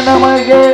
நமகே.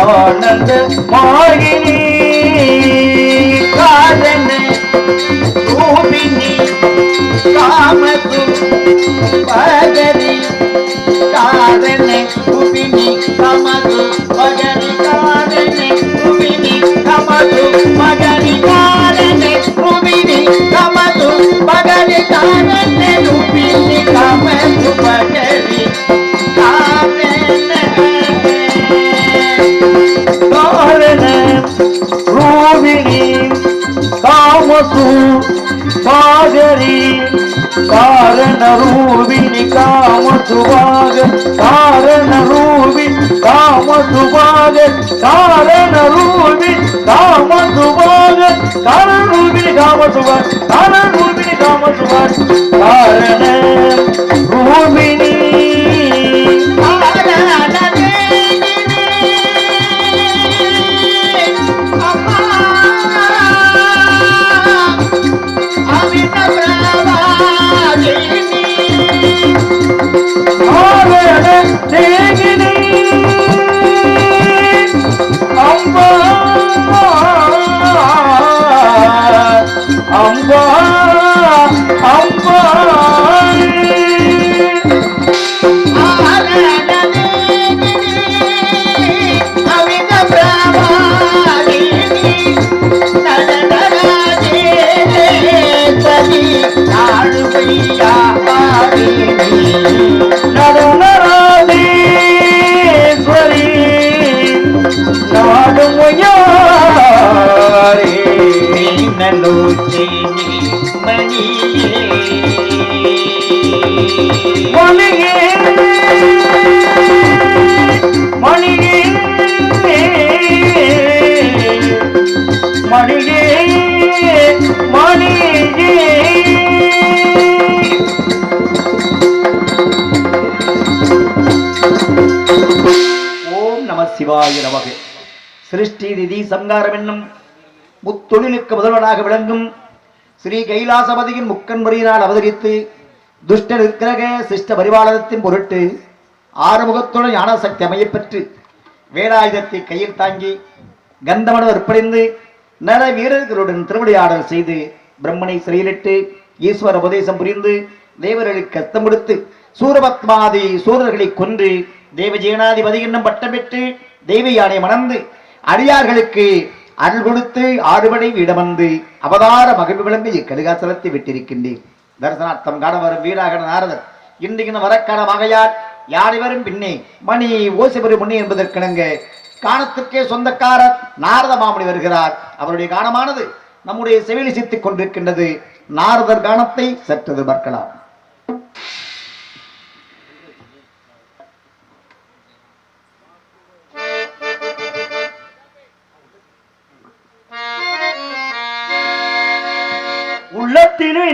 ஆனந்த மாயினி காதன ரூபினி காமது பகரி காதன ரூபினி காமது பகரி காதன ரூபினி காமது பகரி காதன ரூபினி காமது பகரி காதன காமசு சாகரி காரண ரூபிணி காமசுவாக காரண ரூபி காமசுவாக காரண ரூபி காமசுவாக காரண ரூபிணி காமசுவாக காரண ரூபிணி காமசுவாக காரண ரூபிணி அம்பா ஓம் நம சிவாய நமக. சிருஷ்டி நிதி சங்காரம் என்னும் முத்தொழிலுக்கு முதல்வனாக விளங்கும் ஸ்ரீ கைலாசபதியின் முக்கன் முறையினால் அவதரித்து துஷ்ட நிற்கிரக சிஷ்ட பரிபாலனத்தின் பொருட்டு ஆறுமுகத்துடன் ஞான சக்தி அமையப்பெற்று வேலாயுதத்தை கையில் தாங்கி கந்தமனம் அர்ப்பணிந்து நல வீரர்களுடன் திருவிளையாடல் செய்து பிரம்மனை சிறையிலிட்டு ஈஸ்வர உபதேசம் புரிந்து தேவர்களுக்கு கஷ்டம் கொடுத்து சூரபத்மாதி சூரர்களை கொன்று தேவஜீனாதிபதி என்னும் பட்டம் பெற்று தெய்வ யானை மணந்து அடியார்களுக்கு அருள் கொடுத்து ஆறுபடை வீடமந்து அவதார மகிழ்வு விளம்பி கடுகாசலத்தை விட்டிருக்கின்றேன். தரிசனார்த்தம் காண வரும் வீராகன நாரதர் இன்றைக்கு வரக்கான வகையால் யானை வரும் பின்னே? மணி ஓசிபுரி முன்னே என்பதற்கிணங்க காணத்திற்கே சொந்தக்காரர் நாரத மாமணி வருகிறார். அவருடைய காணமானது நம்முடைய செவிலி சித்திக் கொண்டிருக்கின்றது. நாரதர் கானத்தை சற்று பார்க்கலாம்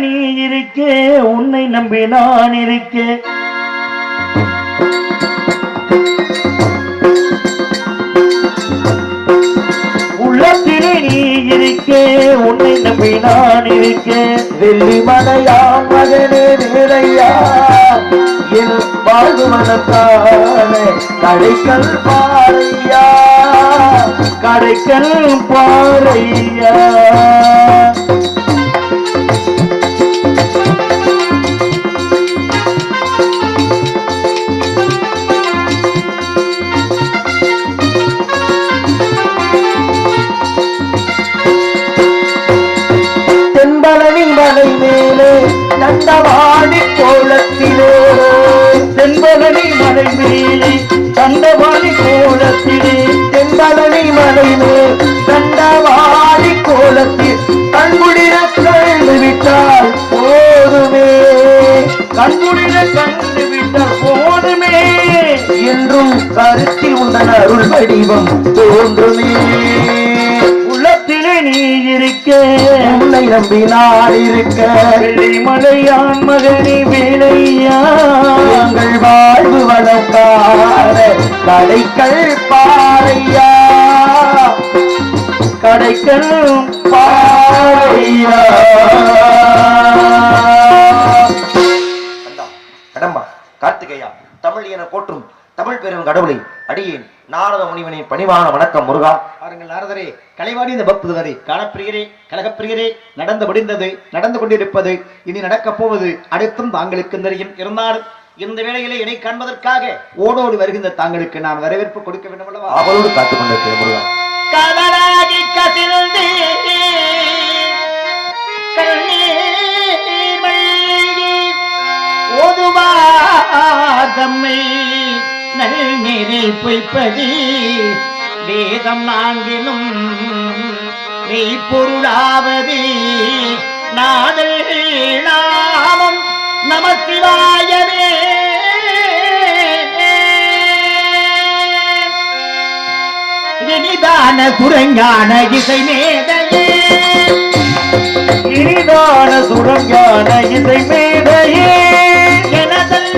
நீ இருக்கே உன்னை நம்பி நான் இருக்கே. உள்ளத்திலே நீ இருக்கே உன்னை நம்பி நான் இருக்கே. வெள்ளி மலையா மகனே வேலையா? என் வாழ்வு மனத்தானே கடைக்கல் பாறையா? கடைக்கல் பாறையா? தண்டவாணி கோலத்திலே. தென்பழனி மலை மேலே தண்டவாணி கோலத்திலே. தென்பழனி மலை மேல் தண்டவாணி கோலத்தில் கண்முடிர கண்டு விட்டால் போதுமே. கண்முடிர கண்டு விட்டால் போதுமே. என்றும் கருத்தில் உண்டன அருள் வடிவம் தோன்றுமே. இருக்க உன்னை நம்பி நான் இருக்க. வெள்ளிமலையான் மகனி வேலையா? எங்கள் வாழ்வு வளர்க்காத கடைக்கள் பாறையா? கடைக்கள் பாறையா? கடம்பா கார்த்திகையா தமிழ் என போற்றும் தமிழ் பெரும் கடவுளை அடியேன் நாரத முனிவனின் பணிவான வணக்கம் முருகா. பாருங்கள் நாரதரே கலைவாணி இந்த பக்துவரே காணப்பிரியரே கழகப்பிரியரே நடந்து முடிந்தது நடந்து கொண்டிருப்பது இனி நடக்கப் போவது அடுத்தும் தாங்களுக்கு தெரியும். இருந்தாலும் இந்த வேளையிலே என்னை காண்பதற்காக ஓடோடி வருகின்ற தாங்களுக்கு நான் வரவேற்பு கொடுக்க வேண்டும் அல்லவா? ஆவலோடு காத்துக் கொண்டிருக்கிறேன் முருகா. கடலாகி கசிந்து கண்ணீர் மல்கி ஓதுவாதம்மை நல்நெறி பொய்ப்பதி வேதம் நான்கினும் மெய்ப்பொருளாவது. நாதல் நாமம் நமசிவாயமே இனிதான குரங்கான இசை மேதையே. இனிதான சுரங்கான இசை மேதையே.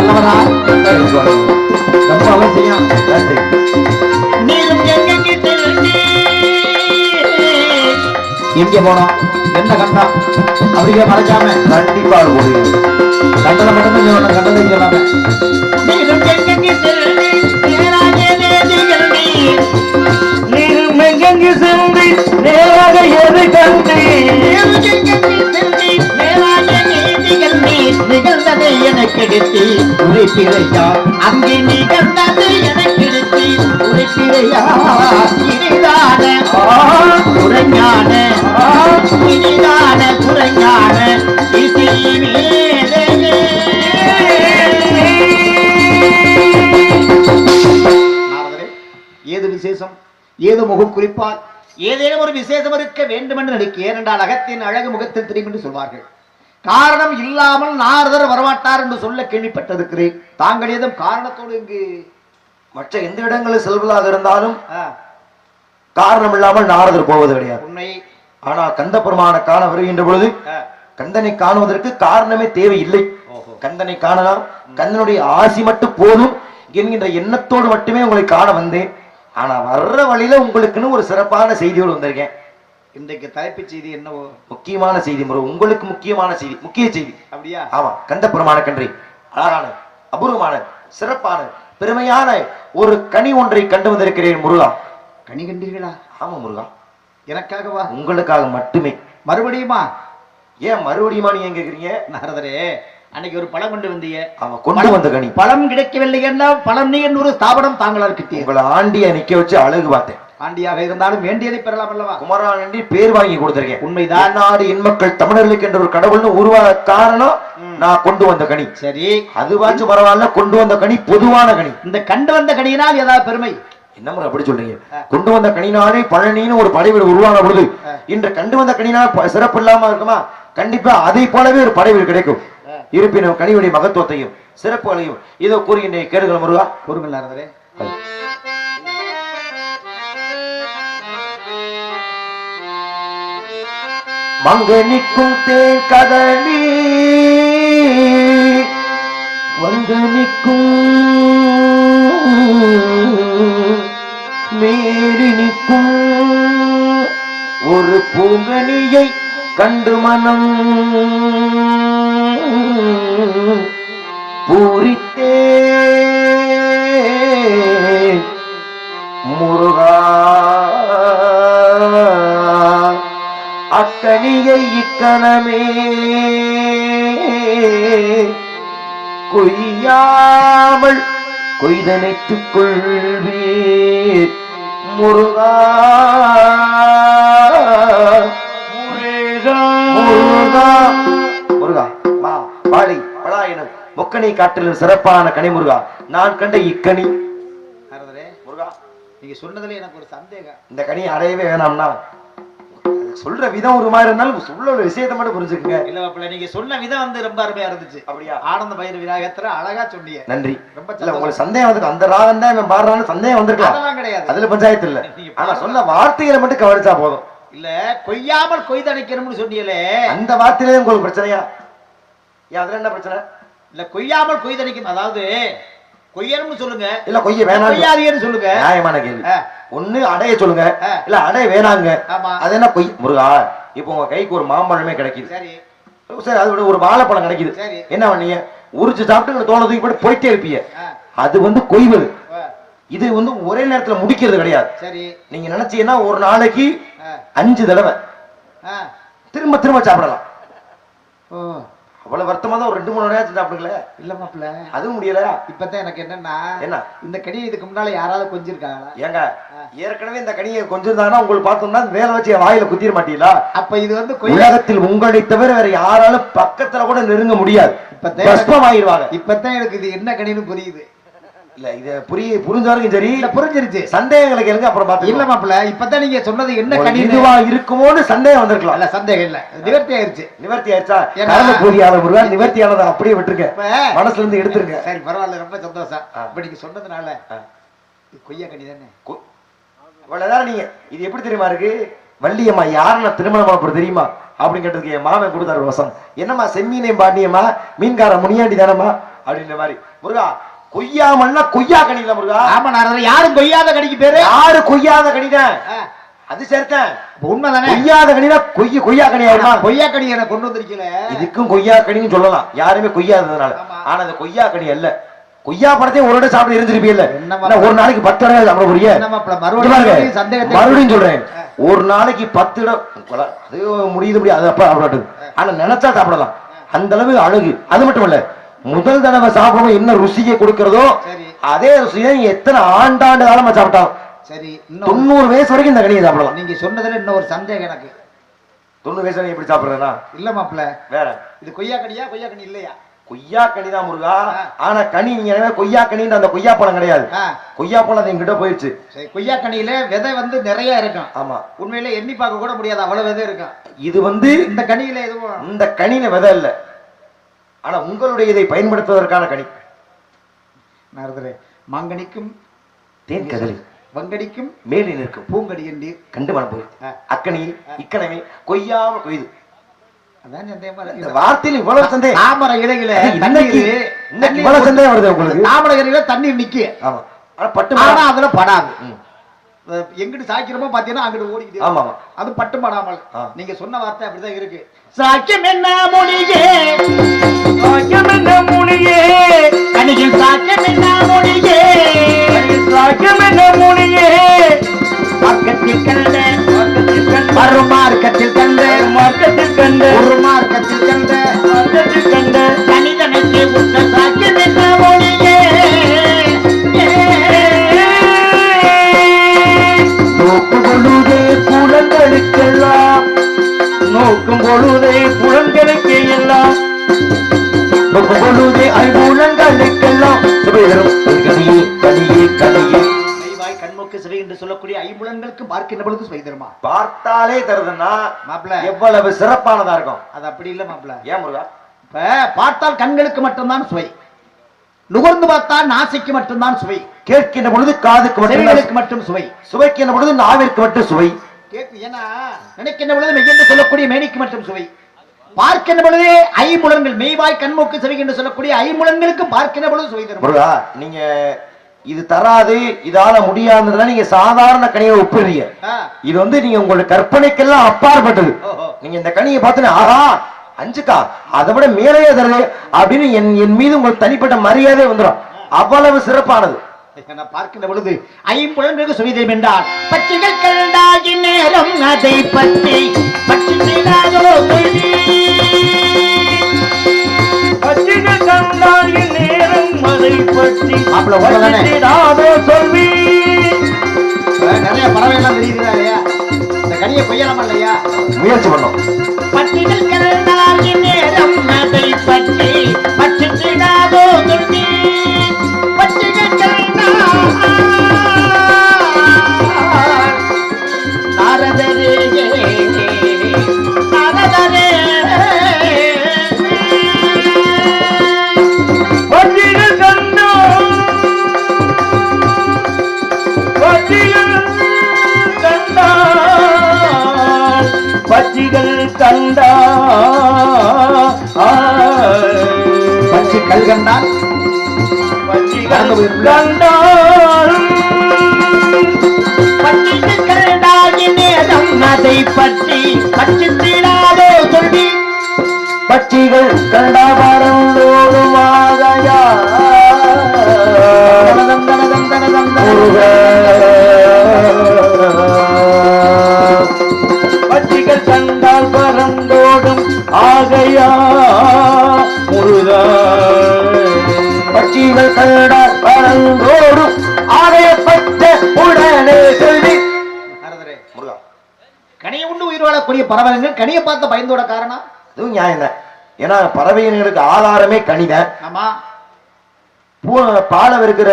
நல்லவரா ரொம்ப அவசியம் நன்றி எங்க போனோம்? என்ன கண்டம் அப்படியே மறைக்காம. கண்டிப்பாக முடியும் கண்டதை மட்டும் சொல்லணும். கண்டதை சொல்லாம. நேராக எது கண்டு? நிகழ்ந்ததை எனக்கு எடுத்து உரைப்பிரையா அங்கே நிகழ்ந்தது எனக்கு எடுத்து உரைப்பிரையா இனிதான புறஞான இனிதான நாரதரே, ஏது விசேஷம்? ஏது முகம் குறிப்பால்? ஏதேனும் ஒரு விசேஷம் இருக்க வேண்டும் என்று நினைக்க ஏனென்றால் அகத்தின் அழகு முகத்தில் தெரியும் என்று சொல்வார்கள். காரணம் இல்லாமல் நாரதர் வரமாட்டார் என்று சொல்ல கேள்விப்பட்டிருக்கிறேன். தாங்கள் ஏதும் காரணத்தோடு இங்கு மற்ற எந்த இடங்களில் செல்வதாக இருந்தாலும் காரணம் இல்லாமல் நாரதர் போவது கிடையாது. உன்னை ஆனால் கந்த பெருமான காண வருகின்ற பொழுது கந்தனை காணுவதற்கு காரணமே தேவையில்லை. கந்தனை காணலாம். கந்தனுடைய ஆசி மட்டும் போதும் என்கின்ற எண்ணத்தோடு மட்டுமே உங்களை காண வந்தேன். ஆனா வர்ற வழியில உங்களுக்குன்னு ஒரு சிறப்பான செய்தியோடு வந்திருக்கேன். இன்றைக்கு தலைப்புச் செய்தி என்னவோ? முக்கியமான செய்தி முறை உங்களுக்கு முக்கியமான செய்தி முக்கிய செய்தி. அப்படியா? ஆமா கந்த பெருமான கன்றி அழகான அபூர்வமான சிறப்பான பெருமையான ஒரு கனி ஒன்றை கண்டு வந்திருக்கிறேன் முருகா. கனி கண்டீர்களா? ஆமா முருகா. எனக்காகவா? உங்களுக்காக மட்டுமே. மறுபடியுமா? ஏன் மறுபடியுமா நீங்க கேக்குறீங்க நாரதரே அன்னைக்கு ஒரு பழம் கொண்டு வந்தீங்க அவன் கொண்டு வந்த கனி. பழம் கிடைக்கவில்லை என்றால் பழம் நீ ஒரு ஸ்தாபனம் தாங்களால் கிட்டிய. உங்களை ஆண்டிய நிக்க வச்சு அழகு பார்த்தேன். ஆண்டியாக இருந்தாலும் வேண்டியதை பெறலாம் அல்லவா? குமரான் என்று பேர் வாங்கி கொடுத்திருக்கேன். உண்மைதான். நாடு என் மக்கள் தமிழர்களுக்கு என்ற ஒரு கடவுள்னு உருவாக காரணம் நான் கொண்டு வந்த கனி. சரி. அதுவாச்சும் பரவாயில்ல கொண்டு வந்த கனி பொதுவான கனி. இந்த கண்டு வந்த கனியினால் ஏதாவது பெருமை? என்ன அப்படி சொல்றீங்க? கொண்டு வந்த கனினாலே பழனின்னு ஒரு படைவீடு உருவான பொழுது இன்று கண்டு வந்த கனினால் சிறப்பு இல்லாம இருக்குமா? கண்டிப்பா அதை போலவே ஒரு படைவீடு கிடைக்கும். இருப்பினும் கனியுடைய மகத்துவத்தையும் சிறப்புகளையும் இதோ கூறுகின்ற கேடுகள் முருகா. கூறுங்கள் மங்க நிற்கும் தேன் கதலி. வந்து நிற்கும் மேறி நிற்கும் ஒரு பூங்கனியை கண்டு மனம் பூரித்தே. முருகா அக்கனியை இக்கணமே. கொய்யாமல் கொய்தனைத்துக் கொள்வீர். முருகா முருகா. முருகா. வா பாடி பலா எனும் முக்கணி காட்டிலும் சிறப்பான கனி முருகா. நான் கண்ட நாரதரே முருகா நீங்க சொன்னதுல எனக்கு ஒரு சந்தேகம். இந்த கனி அடையவே வேணாம்னா சொல்ற விதம் ஒரு மாதிரி இருந்தாலும் சொல்ல ஒரு விஷயத்தை மட்டும் புரிஞ்சுக்குங்க. இல்ல மாப்பிள்ள நீங்க சொன்ன விதம் வந்து ரொம்ப அருமையா இருந்துச்சு. அப்படியா? ஆனந்த பயிர் விநாயகத்துல அழகா சொன்னீங்க. நன்றி. ரொம்ப இல்ல உங்களுக்கு சந்தேகம் வந்து அந்த ராகம் தான் இவன் பாடுறான்னு சந்தேகம் வந்திருக்கலாம். அதெல்லாம் கிடையாது. அதுல பஞ்சாயத்து இல்ல. ஆனா சொன்ன வார்த்தைகளை மட்டும் கவனிச்சா போதும். இல்ல கொய்யாமல் கொய்தடைக்கணும்னு சொன்னீங்களே. அந்த வார்த்தையிலே உங்களுக்கு பிரச்சனையா? ஏன் அதுல என்ன பிரச்சனை? இல்ல கொய்யாமல் கொய்தடைக்கணும் அதாவது கொய்யணும்னு சொல்லுங்க. இல்ல கொய்ய வேணாம் கொய்யாதீங்கன்னு சொல்லுங்க. நியாயமான கேள்வி. ஒண்ணு அடைய சொல்லுங்க. இல்ல அடைய வேணாங்க. அது என்ன கொய் முருகா இப்போ உங்க கைக்கு ஒரு மாம்பழமே கிடைக்குது. சரி. சரி அது ஒரு வாழைப்பழம் கிடைக்குது. என்ன பண்ணீங்க? உரிச்சு சாப்பிட்டு தோலை தூக்கி போட்டு போயிட்டே இருப்பீங்க அது வந்து கொய்வது. இது வந்து ஒரே நேரத்துல முடிக்கிறது கிடையாது. சரி. நீங்க நினைச்சீங்கன்னா ஒரு நாளைக்கு அஞ்சு தடவை. திரும்ப திரும்ப சாப்பிடலாம். ஓ. அவ்வளவு வருத்தமா தான் ஒரு ரெண்டு மூணு நேரத்தில் சாப்பிடுங்களே இல்ல மாப்பிள்ள. அதுவும் முடியல. இப்பதான் எனக்கு என்னன்னா என்ன? இந்த கடி இதுக்கு முன்னால யாராவது கொஞ்சிருக்காங்களா? ஏங்க ஏற்கனவே இந்த கனியை கொஞ்சம் தானா உங்களுக்கு பார்த்தோம்னா வேலை வச்சு வாயில குத்திர மாட்டீங்களா? அப்ப இது வந்து உலகத்தில் உங்களை தவிர வேற யாராலும் பக்கத்துல கூட நெருங்க முடியாது. இப்ப ஆகிடுவாங்க இப்பதான் எனக்கு இது என்ன கடின்னு புரியுது. இல்ல இத புரிய புரிஞ்ச வரைக்கும் சரி இல்ல புரிஞ்சிருச்சு. சந்தேகங்களை கேளுங்க அப்புறம் இல்ல பாத்துக்கலாம் மாப்பிள்ள இப்பதான் நீங்க சொன்னது என்ன இதுவா இருக்குமோன்னு சந்தேகம் வந்திருக்கலாம். இல்ல சந்தேகம் இல்ல. நிவர்த்தி ஆயிருச்சு. நிவர்த்தி ஆயிடுச்சா ஏன்னா- கலந்து கூறியாளர் முருகா நிவர்த்தியானதை அப்படியே விட்டுருங்க இப்ப மனசுல இருந்து எடுத்துருங்க. சரி பரவாயில்ல ரொம்ப சந்தோஷம். இப்ப நீங்க சொன்னதுனால கொய்யா கனி தானே? அவ்வளவுதான் நீங்க இது எப்படி தெரியுமா இருக்கு? வள்ளியம்மா யாரை நான் திருமணம் போறது தெரியுமா? அப்படின்னு கேட்டதுக்கு என் மாமன் கொடுத்தாரு வசம். என்னம்மா செம்மீனையும் பாண்டியம்மா மீன்கார முனியாண்டி தானம்மா? அப்படின்ற மாதிரி. முருகா கொய்யாமன்னா கொய்யா கனியில முருகா. ஆமா நான் யாரும் கொய்யாத கடிக்கு பேரு? யாரு கொய்யாத ஆ, அது சேர்த்தேன் உண்மைதானே? கொய்யாத கனினா கொய்ய கொய்யா ஆகுமா கொய்யா கனி எனக்கு கொண்டு வந்திருக்கீல இதுக்கும் கொய்யா கனின்னு சொல்லலாம். யாருமே கொய்யாததுனால. ஆனா அது கொய்யா கனி அல்ல. கொய்யா பழத்தையும் ஒரு இடம் சாப்பிட்டு இருந்திருப்பீல்ல ஒரு நாளைக்கு பத்து இடம் சாப்பிட பாருங்க, மறுபடியும் சொல்றேன். ஒரு நாளைக்கு பத்து இடம் அது முடியுது முடியாது. அது அப்ப சாப்பிடாது ஆனா நினைச்சா சாப்பிடலாம். அந்த அளவு அழகு. அது மட்டும் இல்ல. முதல் தடவை சாப்பிடும்போது என்ன ருசியை கொடுக்கிறதோ அதே ருசியை எத்தனை ஆண்டாண்டு காலமா சாப்பிட்டாலும். சரி தொண்ணூறு வயசு வரைக்கும் இந்த கனியை சாப்பிடலாம். நீங்க சொன்னதுல இன்னும் ஒரு சந்தேகம் எனக்கு. தொண்ணூறு வயசு எப்படி சாப்பிடுறேன்னா இல்ல மாப்பிள்ள. வேற. இது கொய்யா கனியா கொய்யா கனி இல்லையா? கொய்யா கனிதான் முருகா. ஆ. ஆனா கனி நீங்க கொய்யா கனின்ற அந்த கொய்யா பழம் கிடையாது. கொய்யா பழம் அது என்கிட்ட போயிடுச்சு. கொய்யா கனியில விதை வந்து நிறைய இருக்கும். ஆமா. உண்மையில எண்ணி பார்க்க கூட முடியாது அவ்வளவு விதை இருக்கும். இது வந்து இந்த கனியில எதுவும் இந்த கனின விதை இல்ல. ஆனா உங்களுடைய இதை பயன்படுத்துவதற்கான கனி. நாரதரே மாங்கனிக்கும் தேன் கதலி வங்கடிக்கும் மேலே நிற்கும். பூங்கடி என்றீர். கண்டு மனம். அக்கனி இக்கனவே கொய்யாம கொய்து வார்த்தையில் இவ்வளவு சந்தேகம். தாமரை இலையில இன்னைக்கு இவ்வளவு சந்தேகம் வருது உங்களுக்கு. தாமரை இலையில தண்ணீர் நிக்க ஆமா. பட்டு ஆனா. அதுல படாது. எங்கிட்டு சாய்க்கிறோமோ பாத்தீங்கன்னா அங்கிட்டு ஓடிக்கிட்டு ஆமா அது பட்டு படாமல். நீங்க சொன்ன வார்த்தை அப்படிதான் இருக்கு. சாக்கியம் என்ன மொழியே? சாக்கியம் என்ன மொழியே? கனிகள் சாக்கியம் என்ன மொழியே? சாக்கியம் என்ன மொழியே? மார்க்கத்தில் கண்ட மார்க்கத்தில் கண்ட. மார்க்கத்தில் கண்ட. ஒரு மார்க்கத்தில் கண்ட. மார்க்கத்தில் கண்ட. கணிதனுக்கு புலங்களுக்கெல்லாம் நோக்கும் பொழுதே புலங்களுக்கு எல்லாம் நோக்கும் பொழுதே ஐம்பூலங்களுக்கெல்லாம் சுபேதரும் கனியே கனியே கனியே. மெய்வாய் கண்மூக்கு சிறை என்று சொல்லக்கூடிய ஐம்புலன்களுக்கு பார்க்கின்ற பொழுது சுவைதருமா பார்த்தாலே தருதுன்னா மாப்பிள எவ்வளவு சிறப்பானதா இருக்கும். அது அப்படி இல்ல மாப்பிள ஏன் முருகா? இப்ப பார்த்தால் கண்களுக்கு மட்டும்தான் சுவை. நுகர்ந்து பார்த்தால் நாசிக்கு மட்டும்தான் சுவை. கேட்கின்ற பொழுது காதுக்கு மட்டும் மட்டும் சுவை. சுவைக்கின்ற பொழுது நாவிற்கு மட்டும் சுவை. கேட்கு ஏன்னா நினைக்கின்ற பொழுது மெய்யென்று சொல்லக்கூடிய மேனிக்கு மட்டும் சுவை. பார்க்கின்ற பொழுதே ஐம்புலன்கள் மெய்வாய் கண்மூக்கு செவி என்று சொல்லக்கூடிய ஐம்புலன்களுக்கு பார்க்கின்ற பொழுது சுவை தரும். நீங்க இது தராது இதால முடியாதுன்றத நீங்க சாதாரண கனியை ஒப்பிடுறீங்க. இது வந்து நீங்க உங்களுடைய கற்பனைக்கெல்லாம் அப்பாற்பட்டது. நீங்க இந்த கனியை பார்த்து ஆஹா அஞ்சுக்கா அதை விட மேலேயே தருது அப்படின்னு என் என் மீது உங்களுக்கு தனிப்பட்ட மரியாதை வந்துடும். அவ்வளவு சிறப்பானது. நான் பார்க்கின்ற பொழுது ஐம்புலன்களுக்கு சுவை தரும் என்றால் பச்சைகள் கண்டாகி நேரம் அதை பற்றி. பச்சிகள் கண்டால் என் நேரம் அதை பற்றி சொல்வி இப்ப நிறைய பறவை எல்லாம் தெரியுதா இல்லையா? இந்த கனியை கொய்யலாம் இல்லையா? முயற்சி பண்ணோம் பட்டிகள் கண்டாகி நேரம் அதை பற்றி பற்றி பச்சிகள் கண்டா. பச்சை கல் கண்டால். பச்சிகள் கண்டால் பட்டிகள் கண்டாகி நேரம் அதை பற்றி செய்தாதோ சொல்லி. பட்சிகள் கண்டாபாரம் ஆலயப்பட்ட உடனே முருகா. கனியை உண்டு உயிர் வாழக்கூடிய பறவைகள் கனியை பார்த்து பயந்தோட காரணம்? இதுவும் நியாயம் தான் ஏன்னா பறவையினங்களுக்கு ஆதாரமே கனிதான் ஆமா. பூ பாலை இருக்கிற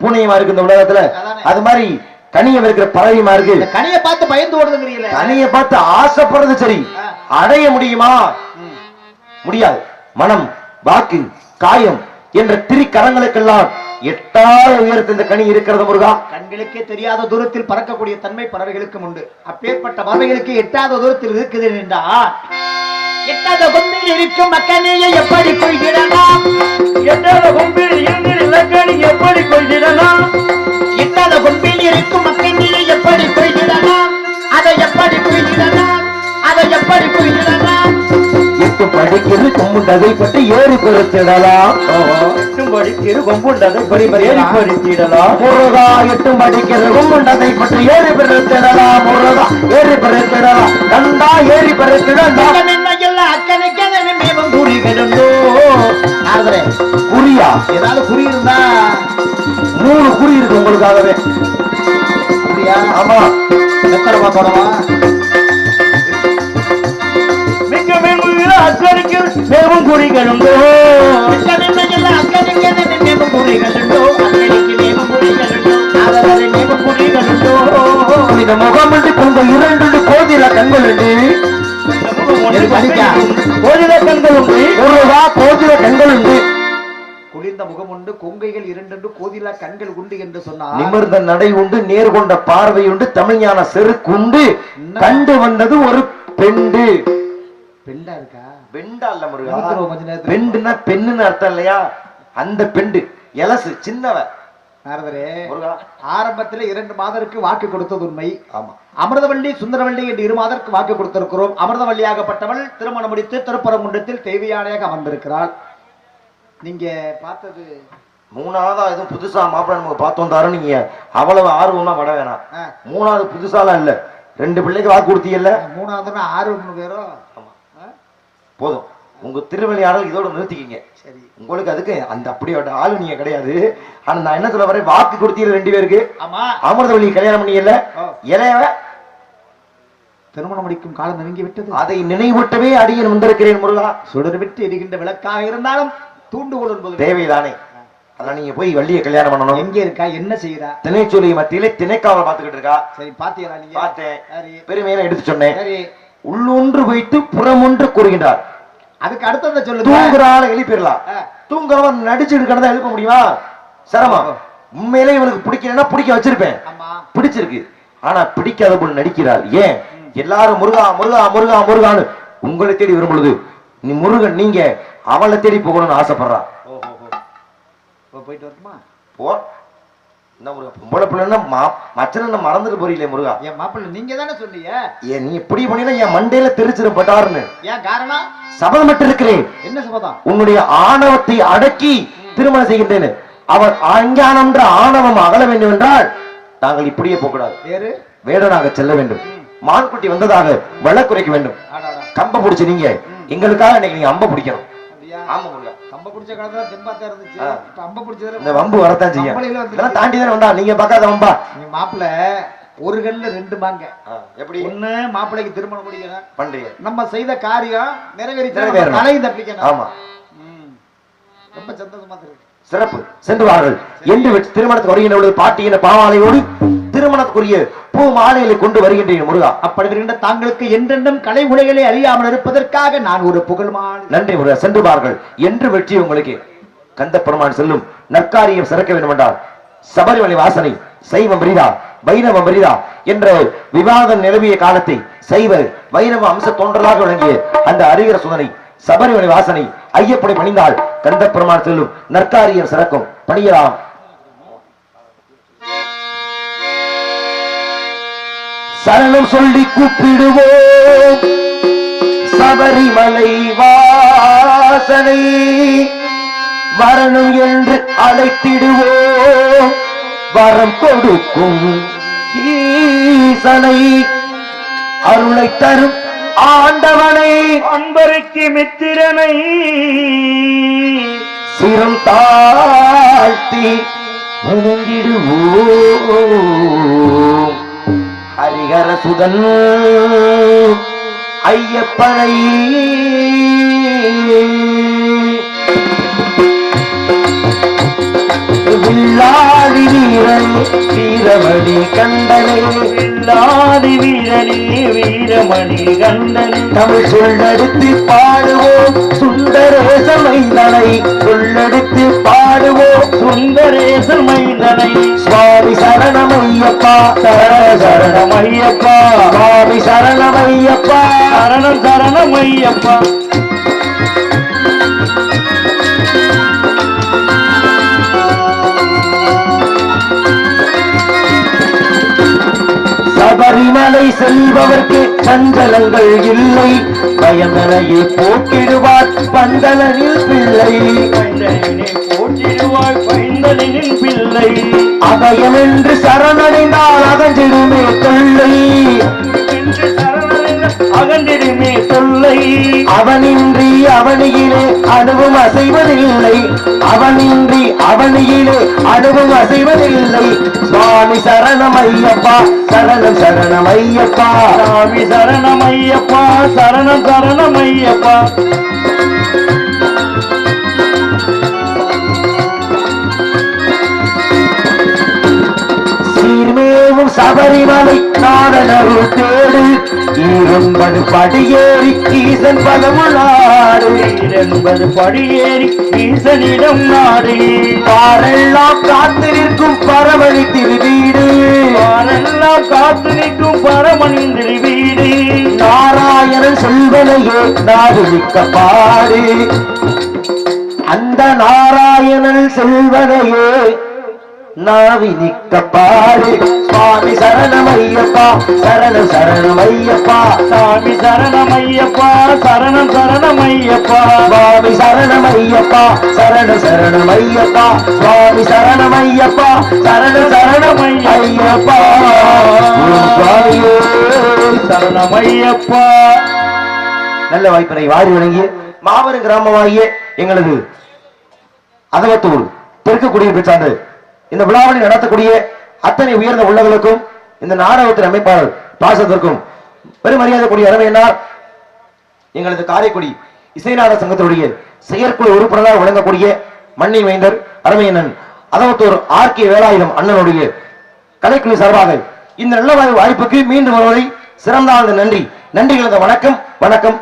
பூனையமா இருக்கு இந்த உலகத்துல. அது மாதிரி கனியம் இருக்கிற பறவையுமா இருக்கு? கனியை பார்த்து பயந்து ஓடுதுங்கிறீங்களே கனிய பார்த்து ஆசைப்படுறது சரி. அடைய முடியுமா. முடியாது. மனம் வாக்கு காயம் என்ற திரிகரங்களுக்கெல்லாம் எட்டாத உயரத்தில் இந்த கனி இருக்கிறது முருகா. கண்களுக்கே தெரியாத தூரத்தில் பறக்கக்கூடிய தன்மை பறவைகளுக்கும் உண்டு. அப்பேற்பட்ட பறவைகளுக்கு எட்டாத தூரத்தில் இருக்குது என்றால் எட்டாத கொம்பில் இருக்கும் மக்கனையை எப்படி கொள்கிறலாம்? எட்டாத கொம்பில் எங்கள் இலக்கணி எப்படி கொள்கிறலாம்? எட்டாத கொம்பில் இருக்கும் மக்கனையை எப்படி கொள்கிறலாம்? அதை எப்படி கொள்கிறலாம் படிக்கிறது கும்பிட்டதை பற்றி ஏறி பெருத்திடலாம் எட்டும்படி திரு கொம்புண்டதை பரி ஏறி பறித்திடலாம். முருகா எட்டு படிக்கிறது கும்பிட்டதை பற்றி ஏறி பெருத்திடலாம் முருகா ஏறி பெருத்திடலாம் கண்டா ஏறி பெருத்திடலாம் குறியா? ஏதாவது குறி இருந்தா? மூணு குறி இருக்கு உங்களுக்காகவே. அப்படியா ஆமா. எத்தனை போடவா? மேலும் கூறுகிறோ இந்த முகம் என்று கொண்ட இரண்டு கோதில கண்கள். கோதில கண்கள் உண்டு கோதில கண்கள் உண்டு குளிர்ந்த முகம் உண்டு கொங்கைகள் இரண்டென்று கோதிலா கண்கள் உண்டு என்று சொன்னார். நிமிர்ந்த நடை உண்டு நேர்கொண்ட பார்வை உண்டு தமிழ்ஞான செருக்குண்டு கண்டு வந்தது ஒரு பெண்டு. பெண்டா இருக்கா? பெண்டா இல்ல முருகா. பெண்டுன்னா பெண்ணுன்னு அர்த்தம் இல்லையா? அந்த பெண்டு. எலசு சின்னவ. நாரதரே ஆரம்பத்தில் இரண்டு மாதருக்கு வாக்கு கொடுத்தது உண்மை. ஆமா. அமிர்தவள்ளி சுந்தரவள்ளி என்று இரு மாதருக்கு வாக்கு கொடுத்திருக்கிறோம். அமிர்தவள்ளியாகப்பட்டவள் திருமணம் முடித்து திருப்பரங்குன்றத்தில் தேவியானையாக அமர்ந்திருக்கிறாள். நீங்க பார்த்தது மூணாவதா எதுவும் புதுசா மாப்பிள்ளை நமக்கு பார்த்தோம் தாரு நீங்க. அவ்வளவு ஆர்வமா வட வேணாம். மூணாவது புதுசாலாம் இல்ல. ரெண்டு பிள்ளைக்கு வாக்கு கொடுத்தீங்கல்ல? மூணாவதுன்னா ஒண்ணு பேரும் போதும். உங்க திருவிளையாடல் இதோட நிறுத்திக்கிங்க. சரி. உங்களுக்கு அதுக்கு அந்த அப்படியோட ஆளு நீங்க கிடையாது. ஆனா நான் என்ன சொல்ல வரேன்? வாக்கு கொடுத்தீங்க ரெண்டு பேருக்கு. ஆமா. அமிர்தவள்ளி கல்யாணம் பண்ணியல ஓ, இளையவ திருமணம் முடிக்கும் காலம் நெருங்கி விட்டது அதை நினைவூட்டவே அடியன் வந்திருக்கிறேன் முருகா. சுடர் விட்டு எரிகின்ற விளக்காக இருந்தாலும் தூண்டுகோல் என்பது தேவைதானே. அதான் நீங்க போய் வள்ளியை கல்யாணம் பண்ணணும். எங்க இருக்கா? என்ன செய்யறா திணைச்சொலி மத்தியிலே திணைக்காவல பாத்துக்கிட்டு இருக்கா. சரி பாத்தீங்களா நீங்க? பார்த்தேன். பெருமையில எடுத்து சொன்னேன். சரி. உள்ளொன்று வைத்து புறமொன்று கூறுகின்றார். அதுக்கு அடுத்ததை சொல்லுங்க தூங்குறான எழுப்பிடலாம். தூங்குறவன் நடிச்சுட்டு கிடந்தா எழுப்ப முடியுமா? சிரமம். உண்மையிலே இவனுக்கு பிடிக்கலன்னா பிடிக்க வச்சிருப்பேன். பிடிச்சிருக்கு. ஆனா பிடிக்காத போல் நடிக்கிறார். ஏன்? எல்லாரும் முருகா முருகா முருகா முருகான்னு உங்களை தேடி வரும் பொழுது நீ முருகன் நீங்க அவளை தேடி போகணும்னு ஆசைப்படுறா. ஓஹோ இப்போ போயிட்டு வரட்டுமா? போ. என்ன முருகா பொம்பளை பிள்ளைன்னா மா மச்சன மறந்துட்டு போறீங்களே முருகா? என் மாப்பிள்ளை நீங்க தானே சொன்னீங்க ஏன் நீ இப்படி பண்ணினா என் மண்டையில தெரிச்சிரும் பட்டாருன்னு. ஏன் காரணம்? சபதம் மட்டும் இருக்கிறேன். என்ன சபதம்? உன்னுடைய ஆணவத்தை அடக்கி திருமணம் செய்கின்றேன் அவர் அஞ்ஞானம்ன்ற ஆணவம் அகல வேண்டும் என்றால் நாங்கள் இப்படியே போகக்கூடாது. பேரு வேடனாக செல்ல வேண்டும். மான்குட்டி வந்ததாக வழ குறைக்க வேண்டும் கம்ப பிடிச்ச நீங்க. எங்களுக்காக இன்னைக்கு நீங்க அம்ப பிடிக்கணும். ஆமா முருகா. கம்ப பிடிச்ச காலத்துல தெம்பாத்தா இருந்துச்சு. ஆ. இப்ப அம்ப பிடிச்சதுல இந்த வம்பு வரத்தான் செய்யும். கம்பளியில வந்துருச்சு. இதெல்லாம் தாண்டி தானே வந்தா? நீங்க பார்க்காத வம்பா? நீ மாப்பிள்ளை ஒரு கல்ல ரெண்டு மாங்க. எப்படி? ஒண்ணு மாப்பிள்ளைக்கு திருமணம் முடிக்கணும். பண்றீங்க. நம்ம செய்த காரியம் நிறைவேறணும். தலையும் தப்பிக்கணும். ஆமா. ரொம்ப சந்தோஷமா இருக்கு சிறப்பு. சென்று வார்கள் என்று திருமணத்துக்கு வருகின்ற பாட்டியின் பாவாலையோடு திருமணத்துக்குரிய பூ மாலைகளை கொண்டு வருகின்றேன் முருகா. அப்படி வருகின்ற தாங்களுக்கு என்றென்றும் கலை உலகிலே அழியாமல் இருப்பதற்காக நான் ஒரு புகழ்மான நன்றி முருகா. சென்று பார்கள் என்று வெற்றி உங்களுக்கு. கந்த பெருமான் செல்லும் நற்காரியம் சிறக்க வேண்டும் என்றால் சபரிமலை வாசனை சைவம் பெரிதா வைணவம் பெரிதா என்ற விவாதம் நிலவிய காலத்தை சைவ வைணவ அம்ச தோன்றலாக விளங்கிய அந்த அறிகிற சுதனை சபரிமலை வாசனை ஐயப்படை பணிந்தால் கந்த பெருமான் செல்லும் நற்காரியம் சிறக்கும். பணியலாம். சரணம் சொல்லி கூப்பிடுவோம். சபரிமலை வாசனை வரணும் என்று அழைத்திடுவோம். வரம் கொடுக்கும் ஈசனை. அருளை தரும் ஆண்டவனை. அன்பருக்கு மித்திரனை. சிரம் தாழ்த்தி வணங்கிடுவோம். ஹரிகர சுதன் ஐயப்பனை. வில்லாதி வீரன் வீரமணி கண்டனை இல்லாதி வீரனே வீரமணி கந்தன். தமிழ் சொல்லெடுத்து பாடுவோம் சுந்தரேச மைந்தனை சொல்லெடுத்து பாடுவோம் சுந்தரேசன் மைந்தனை சுவாமி சரணமையப்பா சரண சரணம் ஐயப்பா. சுவாமி சரணமையப்பா சரணம் சரணம் சபரிமலை செல்பவர்க்கு சஞ்சலங்கள் இல்லை. பயமனையை போக்கிடுவார் பந்தலனில் பிள்ளை. பைந்தனினை போற்றிடுவாய் பைந்தனின் பிள்ளை. அபயம் என்று சரணடைந்தால் அகன்றிடுமே தொல்லை. தொல்லை அவனின்றி அவனியிலே அணுவும் அசைவதில்லை. அவனின்றி அவனியிலே அணுவும் அசைவதில்லை. சுவாமி சரணம் ஐயப்பா சரணம் சரணம் ஐயப்பா சாமி சரணம் ஐயப்பா சரணம் சரணம் ஐயப்பா சீர்மேவும் சபரிமலை நாடனருள் தேடு. ஈரொன்பது படியேறி ஈசன் பதமுளாடு என்பது படியேறி ஈசனிடம் நாடு. பாரெல்லாம் காத்து நிற்கும் பரவழி திருவீடு. வானெல்லாம் காத்து நிற்கும் பரமனிந்திரி வீடு நாராயணன் சொல்வனையே நாடு மிக்க பாடு. அந்த நாராயணன் செல்வனையே நாவி நிக்க பாடு. சுவாமி சரணமையப்பா. சரணம் சரணமையப்பா. சாமி சரணம் ஐயப்பா சரணம் சரணம் ஐயப்பா சுவாமி சரணமையப்பா. சரண சரணமையப்பா. சுவாமி சரணமையப்பா. சரண சரணமையப்பா. சுவாமியே சரணம் ஐயப்பா நல்ல வாய்ப்பினை வாரி வழங்கிய மாபெரும் கிராமமாகிய எங்களது அதவத்தூர் தெற்கு குடியிருப்பு சார்ந்து இந்த விழாவினை நடத்தக்கூடிய அத்தனை உயர்ந்த உள்ளங்களுக்கும் இந்த நாடகத்தின் அமைப்பாளர் பாசத்திற்கும் பெருமரியாதைக்குரிய அருமையினார் எங்களது காரைக்குடி இசைநாட சங்கத்தினுடைய செயற்குழு உறுப்பினராக வழங்கக்கூடிய மண்ணி மைந்தர் அருமையண்ணன் அதவத்தூர் ஆர் கே வேலாயுதம் அண்ணனுடைய கலைக்குழு சார்பாக இந்த நல்ல வாய்ப்புக்கு மீண்டும் வருவதை சிறந்தாழ்ந்த நன்றி. நன்றி கலந்த வணக்கம் வணக்கம்.